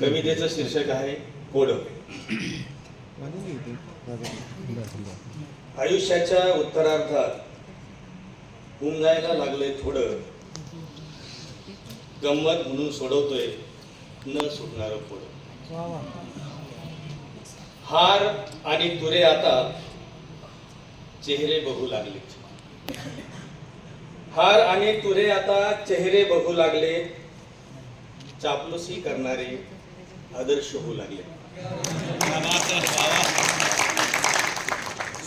कवितेचं शीर्षक आहे कोड. आयुष्याच्या उत्तरार्धात उमजायला लागले थोडं. गंमत म्हणून सोडवतोय न सुटणार पुढं हार आणि तुरे आता चेहरे बघू लागले. हार आणि तुरे आता चेहरे बघू लागले. चापलुसी करणारे आदर्श होऊ लागले.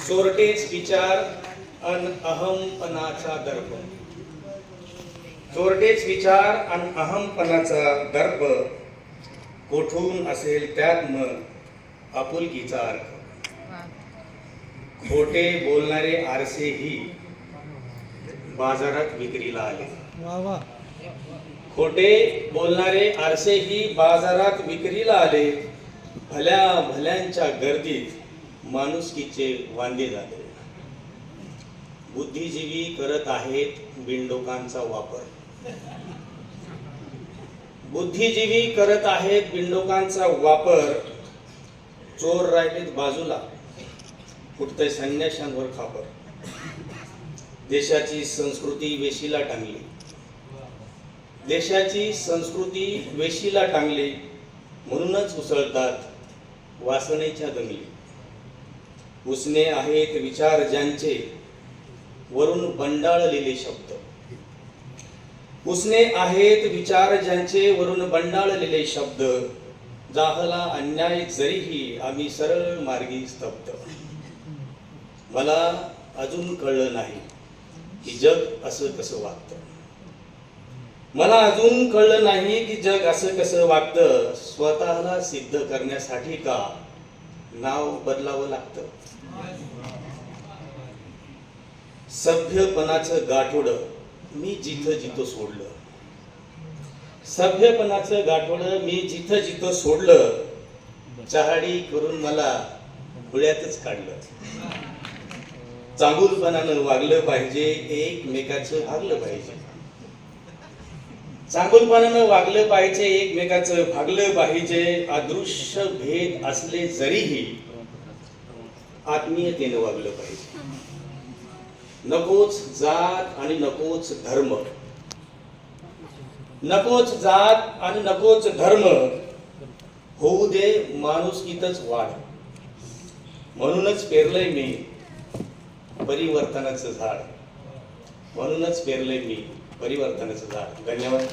चोरटेच विचार अन अहमपणाचा दर्प. चोरटेच विचार अन अहमपणाचा दर्प कोठून असेल त्यात मग आपुलकीचा अर्थ. खोटे बोलणारे आरसेही बाजारात विक्रीला आले. खोटे बोलणारे आरसेही बाजारात विक्रीला आले. भल्या भल्यांच्या गर्दीत माणुसकीचे वांदे झाले. बुद्धिजीवी करत आहेत बिंडोकांचा वापर. बुद्धिजीवी करत आहेत बिंडोकांचा वापर. चोर राहिलेत बाजूला. फुटतंय संन्याशांवर खापर. देशाची संस्कृती वेशीला टांगली. देशाची संस्कृती वेशीला टांगली म्हणूनच उसळतात वासनेच्या दंगली. उसने आहेत विचार ज्यांचे वरून बंडाळलेले शब्द. उसने आहेत विचार ज्यांचे वरून बंडाळलेले शब्द. जाहला अन्याय जरीही आम्ही सरळ मार्गी स्तब्ध. मला अजून कळलं नाही की जग असं कसं वागतं. मला अजून कळलं नाही की जग असं कसं वागतं स्वतःला सिद्ध करण्यासाठी का? नाव बदलावं लागतं. सभ्यपणाचं गाठोड मी जिथं जिथं सोडलं. सभ्यपणाचं गाठोड मी जिथं जिथं सोडलं चहाडी करून मला खुळ्यातच काढलं. चांगुलपणानं वागलं पाहिजे एकमेकाचं भागलं पाहिजे. चांगुलपणानं वागलं पाहिजे एकमेकाचं भागलं पाहिजे अदृश्य भेद असले जरीही आत्मीयतेनं वागलं पाहिजे. नकोच जात आणि नकोच धर्म. नकोच जात आणि नकोच धर्म होऊ दे माणुसकीतच वाढ. म्हणूनच पेरलंय मी परिवर्तनाचं झाड. म्हणूनच पेरलंय मी परिवर्तनाचं झाड. धन्यवाद.